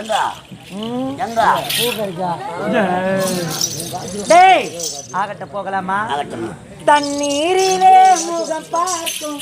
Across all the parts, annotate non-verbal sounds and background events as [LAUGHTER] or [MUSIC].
எங்க எங்க டேய் ஆகட்ட போகலாமா? தண்ணீரிலே முகம் பார்க்கும்.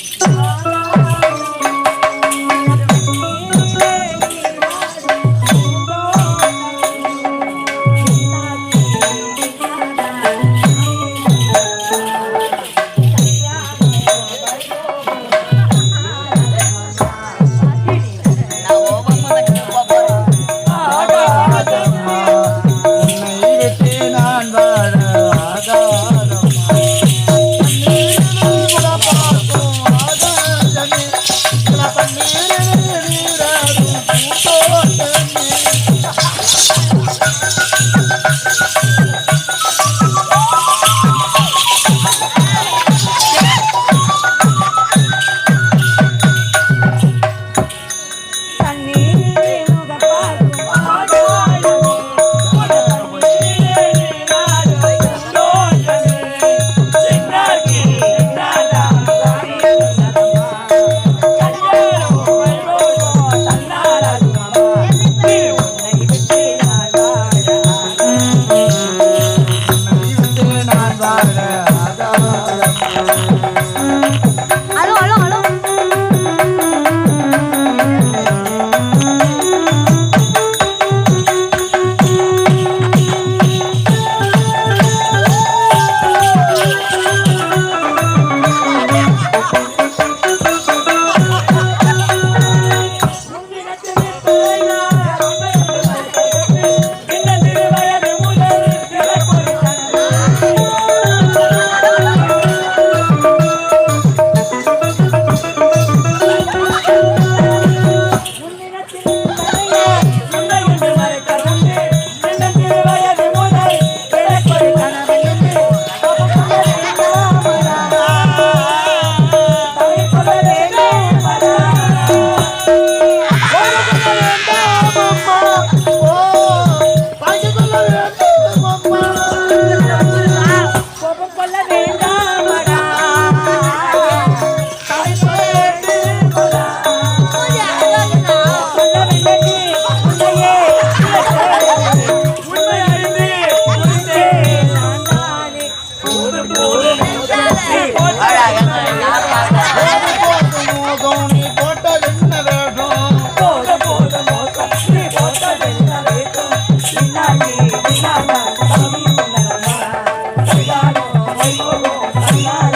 Allah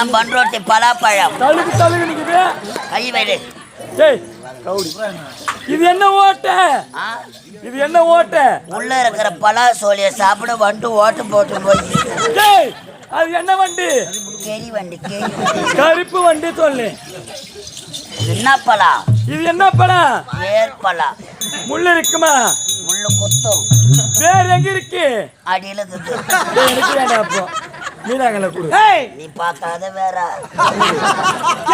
இதான் பண்ரோட்டி பலாப்பழம். தழுக்கு தழுகு நிக்குது. கை வைடு. டேய் கவுடி. இது என்ன ஓட்டை? இது என்ன ஓட்டை? உள்ள இருக்கிற பலா சோழிய சாப்பிட வந்துட்டு ஓட்டு போட்டு போய் டேய் அது என்ன வண்டி? கெரி வண்டி கெரி வண்டி. கருப்பு வண்டி சொல்லு. என்ன பழம் இது என்ன படம் வேர்பழம் முள்ளு இருக்குமா? முள்ளு குத்தும். வேர் எங்க இருக்கு? அடியில இருக்குது டேய், எனக்கு வேண்டாம் அப்போ. மீனாங்கல கொடு. ஏய்! நீ பார்க்காத வேற.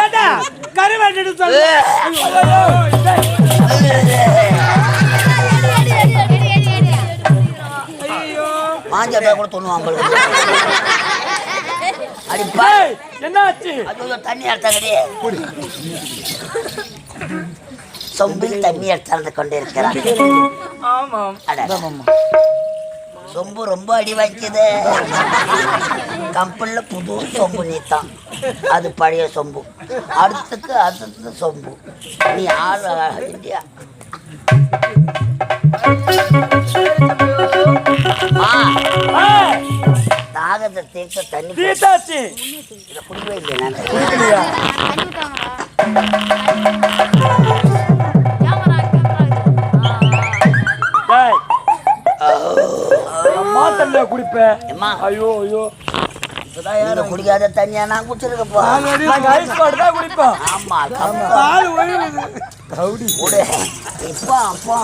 ஏண்டா? கருவாட்டு சொல்லு கூட ஏய், என்னாச்சு? தண்ணி எடுத்தாங்கடி. சொம்பில் தண்ணி எடுத்தாந்து கொண்டிருக்கிறான். ஆமாம். அட. சொம்பு ரொம்ப அடி வைக்குது கம்பெனில புது சொம்பு நீத்தான். அது பழைய சொம்பு. அடுத்துக்கு அடுத்தது சொம்பு. நீ ஆள் இந்தியா ஏய், தாகத்தை தீர்க்க தண்ணி. தீட்டாச்சு இதை குடிக்கவே இல்லையா? நான் தண்ணியா குடிப்பேன் அம்மா ஐயோ ஐயோ. குடிக்காத தண்ணியா நான் குடிச்சிருக்கப்பா ஐஸ் வாட்டர் தான் குடிப்போம். ஆமா. பால் ஒழுகுது கவுடி. குடு இப்போ அப்போ.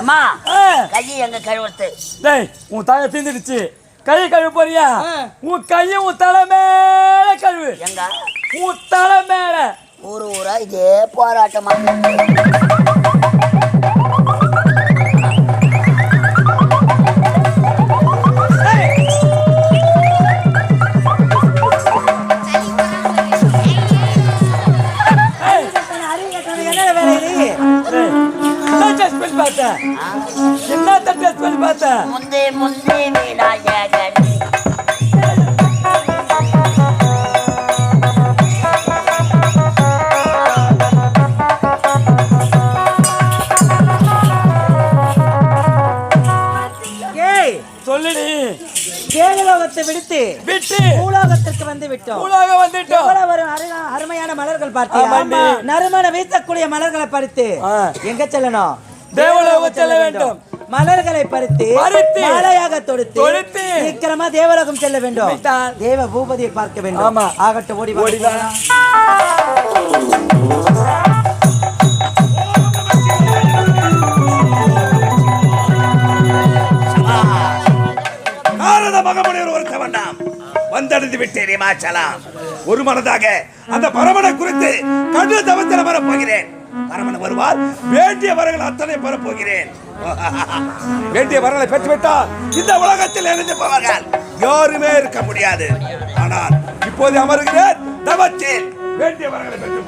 அம்மா ஏய், கையை எங்க கழுவுறது? டேய் உன் தலை தீந்துடுச்சு. கையை கழுவ போறியா. உன் கையை உன் தலை மேல கழுவு. எங்க? உன் தலை மேல. ஊரு ஊரா? இதே போராட்டமா? என்ன டெஸ்ட் பண்ணி பார்த்த என்ன டெஸ்ட் பண்ணி முந்தே முந்தே விநாயகன் விடுத்து விட்டு. பூலோகத்திற்கு வந்து விட்டோம். உலக வந்துட்டோம். ஒரு அருமையா- அருமையான மலர்கள் பார்த்தியா? ஆமாண்டி. நறுமண வீசக்கூடிய மலர்களை பறித்து. எங்க செல்லணும்? தேவலோகம் செல்ல வேண்டும். மலர்களை பறித்து பறித்து, மாலையாக தொடுத்து தொடுத்து, சீக்கிரமா தேவலோகம் செல்ல வேண்டும். தேவ பூபதியை பார்க்க வேண்டும் ஆமா. ஆகட்டும் ஓடி. நாரத மகமுனிவர் ஒருத்த வேண்டாம் வந்தடைந்து விட்டேன் இமாச்சலம் ஒரு மனதாக அந்த பரமனை குறித்து கடு தவத்தில் வரப்போகிறேன் பரமன் வருவார். வேண்டிய வரங்கள் அத்தனை பெறப்போகிறேன். [LAUGHS] வேண்டிய வரங்களை பெற்றுவிட்டால் இந்த உலகத்தில் இருந்து போவார்கள் யாருமே இருக்க முடியாது. ஆனால் இப்போது அமருகிறேன். தவத்தில் வேண்டிய வரங்களை பெற்று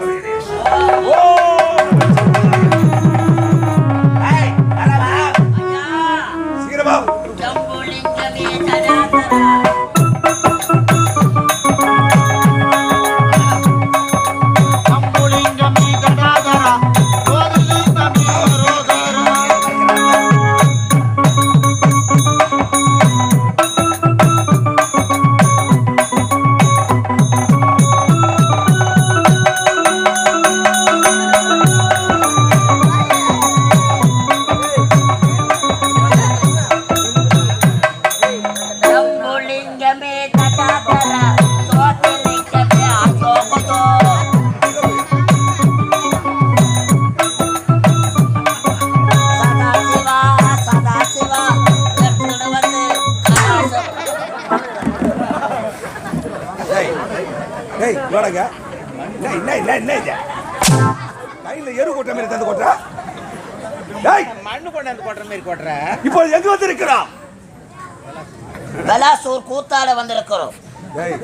கூத்தாட வந்திருக்கிறோம்.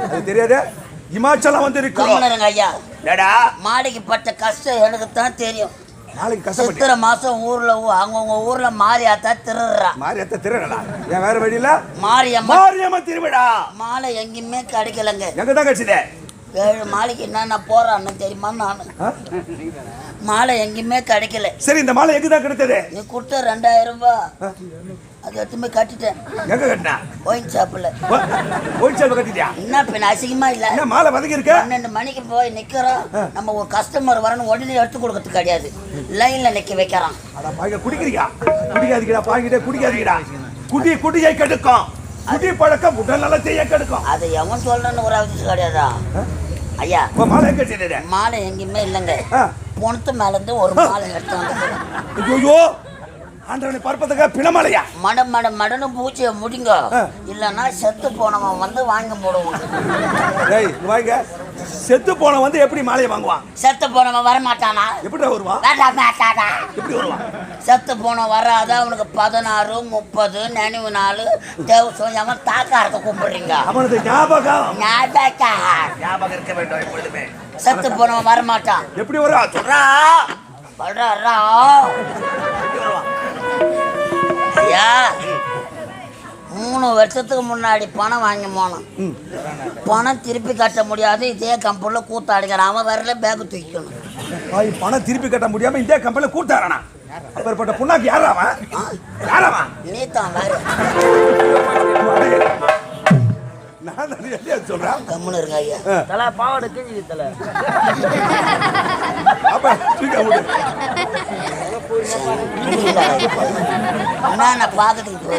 அது தெரியாது? இமாச்சலம் வந்து இருக்கிறோம் கவர்னருங்க ஐயா. டடா மாடிக்கு பட்ட கஷ்டம் எனக்கு தான் தெரியும். நாளைக்கு கஷ்டப்பட்டு சித்திரை மாசம் ஊர்ல அவங்கவங்க ஊர்ல மாரியாத்தா திருடுறா. மாறி எத்த திருடலா? என் வேற வழியில மாரியம்மா மாரியம்மன் திருவிழா. மாலை எங்கேயுமே கிடைக்கலங்க. எங்க தான் கட்சிதே ஏழு மாலைக்கு என்னென்ன போறான்னு தெரியுமா நான்? மாலை எங்கேயுமே கிடைக்கல. சரி இந்த மாலை எங்க தான் கிடைத்தது? நீ கொடுத்த ரெண்டாயிரம் ரூபாய். அதை எடுத்து போய் கட்டிட்டேன். எங்க கட்டினா? ஒயின் ஷாப்பில். கட்டிட்டியா? என்ன அசிங்கமா இல்ல? என்ன மாலை வதங்கி இருக்க? பன்னெண்டு மணிக்கு போய் நிக்கிறோம். நம்ம ஒரு கஸ்டமர் வரணும் உடனே எடுத்து கொடுக்கறது கிடையாது. லைன்ல நிக்க வைக்கிறான் அட பாய்ங்க குடிக்கிறீங்க? குடிக்காதீங்கடா பாய்கிட்டே குடிக்காதீங்கடா. குடி குடியை கெடுக்கும். குடி பழக்கம் உடல் நலத்தையே கெடுக்கும். அதை எவன் சொல்றன்னு ஒரு அவசியம் கிடையாதா? ஐயா மாலை கட்டிடுறேன் மாலை எங்கேயுமே இல்லைங்க. பொணத்து மேல இருந்து ஒரு மாலை எடுத்தாங்க ஐயோ. ஆண்டவனை பார்ப்பதுக்காக பிணமாலையா? மட மட மடன்னு பூச்சியை முடிங்க. இல்லைன்னா செத்து போனவன் வந்து வாங்கி போடுவான். வாங்க. செத்து போன வந்து எப்படி மாலையை வாங்குவான்? செத்து போனவன் வர மாட்டானா எப்படி வருவான்? வேண்டாம் மாட்டானா எப்படி வருவான்? செத்து போன வராத அவனுக்கு பதினாறு முப்பது நினைவு நாள் தேவசம் அவன் தாக்காரத்தை கும்பிடுறீங்க. அவனது ஞாபகம். ஞாபகம். ஞாபகம் இருக்க வேண்டும் எப்பொழுதுமே. செத்து போனவன் வர மாட்டான் எப்படி வரா சொல்றா. வர்றா வருவான்? ஐயா மூணு வருஷத்துக்கு முன்னாடி பணம் வாங்கி போனோம். ம். பணம் திருப்பி கட்ட முடியாது இதே கம்பெனியில் கூத்தாடிக்கிறான். அவன் வரல பேக்கு தூக்கணும் பணம் திருப்பி கட்ட முடியாம இந்த கம்பெனில கூட்டாரானா அப்பேற்பட்ட புண்ணாக்கு யாரா அவன்? யாரா அவன்? நீ தான் வேறு சொல்றேன்? கம்முன்னு இருங்க ஐயா. தலை பாவாடை கிழிஞ்சு தலை. அப்ப என்ன நான் பார்க்கறதுக்கு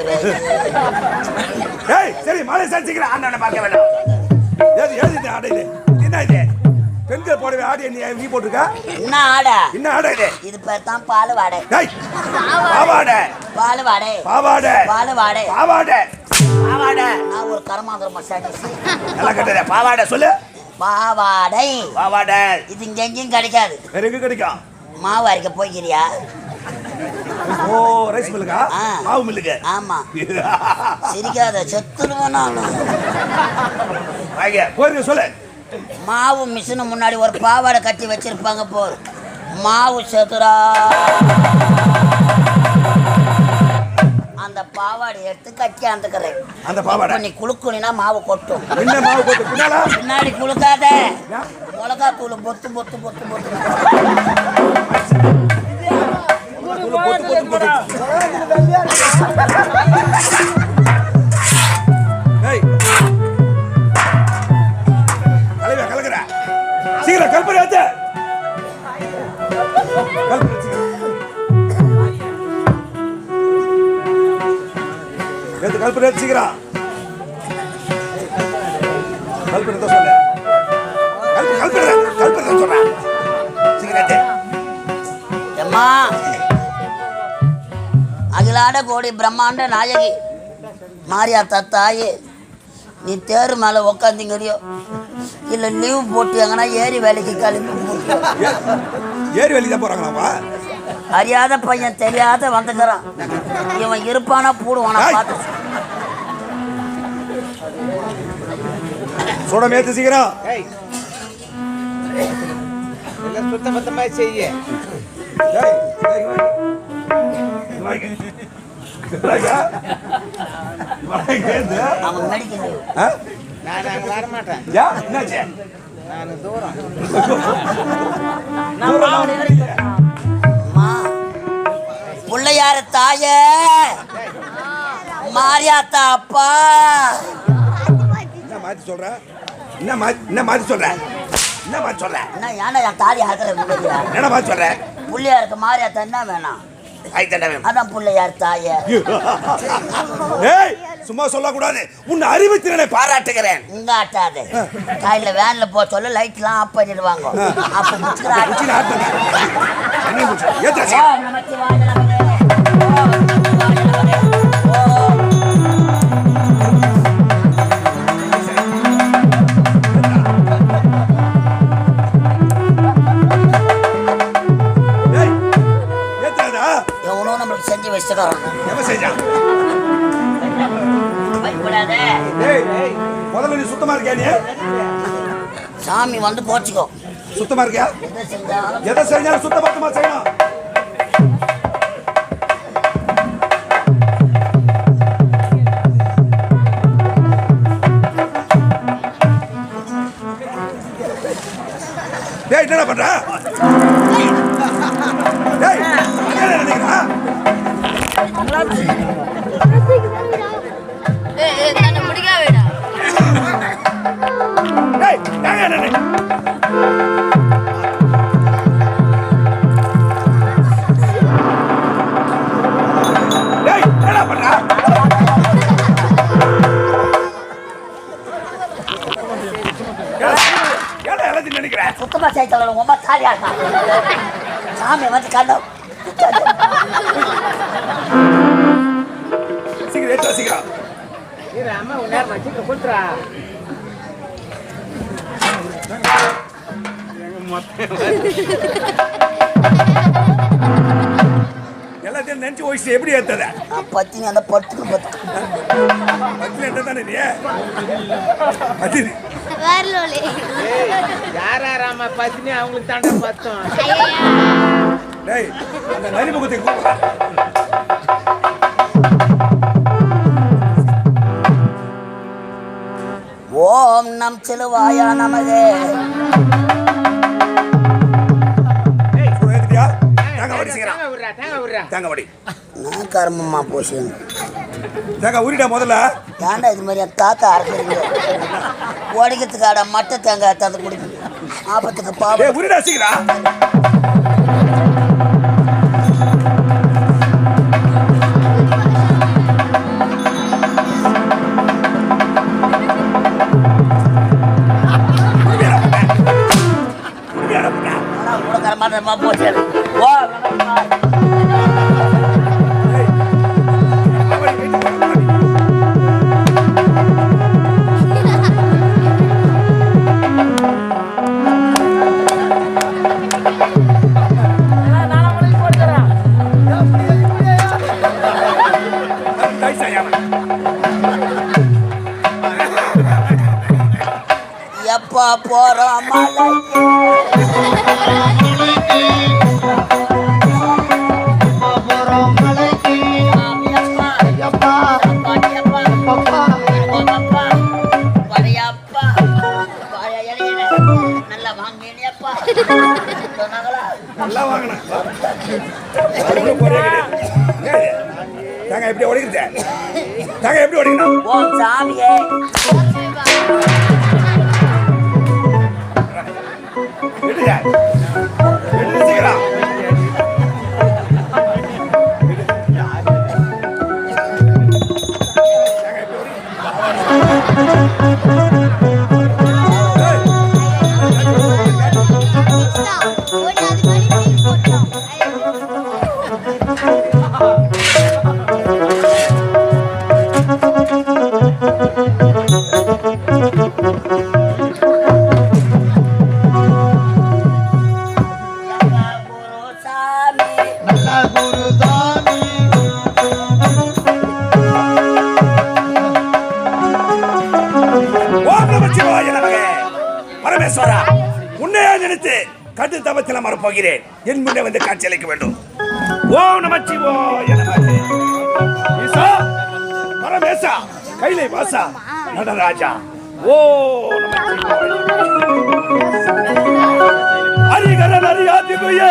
ஏய் சரி மாலை சாச்சிக்கிறேன் ஆண்டவனை பார்க்க வேண்டாம். ஏது இந்த ஆடை இது? என்ன இது? பெண்கள் போடவே ஆடை நீ நீ போட்டிருக்க? என்ன ஆடை? என்ன ஆடை இது? இது பேர் தான் பால் வாடை ஏய் பாவாடை. பால் வாடை பாவாடை. பால் வாடை பாவாடை. பாவாடை. நான் ஒரு கரமாந்திர மசாஜ் நல்லா கட்டுற பாவாடை சொல்லு. பாவாடை. பாவாடை. இது இங்க எங்கேயும் கிடைக்காது. வேற எங்க கிடைக்கும்? மாவு அரைக்க போய்க்கிறியா? ஓ ரைஸ் மில்லுக்கா. மாவு மில்லுக்கு? ஆமா. சிரிக்காத செத்துருவேன் நான் போயிருங்க சொல்லு. மாவு மிஷினு முன்னாடி ஒரு பாவாடை கட்டி வச்சிருப்பாங்க போர் மாவு செதுரா அந்த பாவாடை எடுத்து கட்டி அந்துக்கிறேன். அந்த பாவாடை? நீ குளுக்குனா மாவு கொட்டும். என்ன மாவு பின்னாலா? பின்னாடி குளுக்காத? மிளகா தூள் பொத்து பொத்து பொத்து பொத்து, பிரம்மாண்ட நாயகி மாரியாத்தா தாயே நீ தேர் மேலே உக்காந்தீங்கறியோ இல்லை லீவ் போட்டு எங்கன்னா ஏரி வேலைக்கு கிளம்பி ஏரி வேலைக்கு தான் அறியாத பையன் தெரியாத வந்துக்கிறான் இவன் இருப்பானா பூடுவானா. பார்த்து சுட மேத்து சீக்கிரம் சுத்த பத்தமா செய்ய ஆ? நான் அங்க வர மாட்டேன். யா, என்னாச்சு? நான் தூரம். பிள்ளையார தாயே. மாரியாத்தா அப்பா. என்ன மாத்தி சொல்ற? என்ன மாத்தி என்ன மாத்தி சொல்ற? என்ன மாத்தி சொல்ற? என்ன ஏன்டா என் தாலி ஆக்கிற என்ன மாத்தி சொல்ற? பிள்ளையாருக்கு மாரியாத்தா என்ன வேணாம்? அதான் பிள்ளையார் தாயே. சும்மா சொல்லக்கூடாது. உன் அறிவுத்திறனை பாராட்டுகிறேன். இங்க ஆட்டாது காலையில வேன்ல போ சொல்ல லைட்லாம் ஆஃப் பண்ணிடுவாங்க. அப்ப நீ சுத்தமா இருக்கியா நீ? சாமி வந்து போச்சுக்கோ சுத்தமா இருக்கியா? எதை செஞ்சாலும். எதை செஞ்சாலும் சுத்த பத்தமா செய்யணும். டேய் என்னடா பண்ற? நினைக்கிறேன் சுத்தமா சேர்த்தவன் உமா தாரியா சாமி வந்து கண்டோம் அம்மா உன் நேரம் வச்சுக்க கொடுத்துறா. எல்லாத்தையும் நினைச்சு வயசு எப்படி ஏத்தத பத்தினி அந்த பட்டுக்கு பத்து. பத்துல என்ன தானே நீ? பத்தினி. பத்தினி? அவங்களுக்கு தாண்டா பத்தம். டேய் அந்த நரிமுகத்தை ஓம் நம் சிலுவாயா நமதே நான் கர்மமா போச்சு. தேங்காய் உரிடா முதல்ல? ஏன்டா இது மாதிரி என் தாத்தா அரைக்கிறீங்க மட்டை தேங்காய் தந்து குடிப்பீங்க ஆபத்துக்கு பாவம். உரிடா சீக்கிரம். எப்பா போறோம் மலைக்கு போறோம் மலைக்கு எப்பா நல்லா வாங்கினேன் எப்படி உடைக்கிறது தேங்காய் எப்படி உடைக்கணும் ஓம் சாமியே. பரமேஸ்வரா உன்னையா நினைத்து கட்டு தபத்தில் மறப்போகிறேன் என் முன்னே வந்து காட்சியளிக்க வேண்டும். ஓம் நமச்சிவோ நமக. ஈசா பரமேசா கைலை வாசா நடராஜா. ஓ ஹரிகரன் ஹரியாதி ஆதிய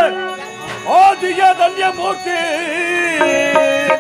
தன்ய மூர்த்தி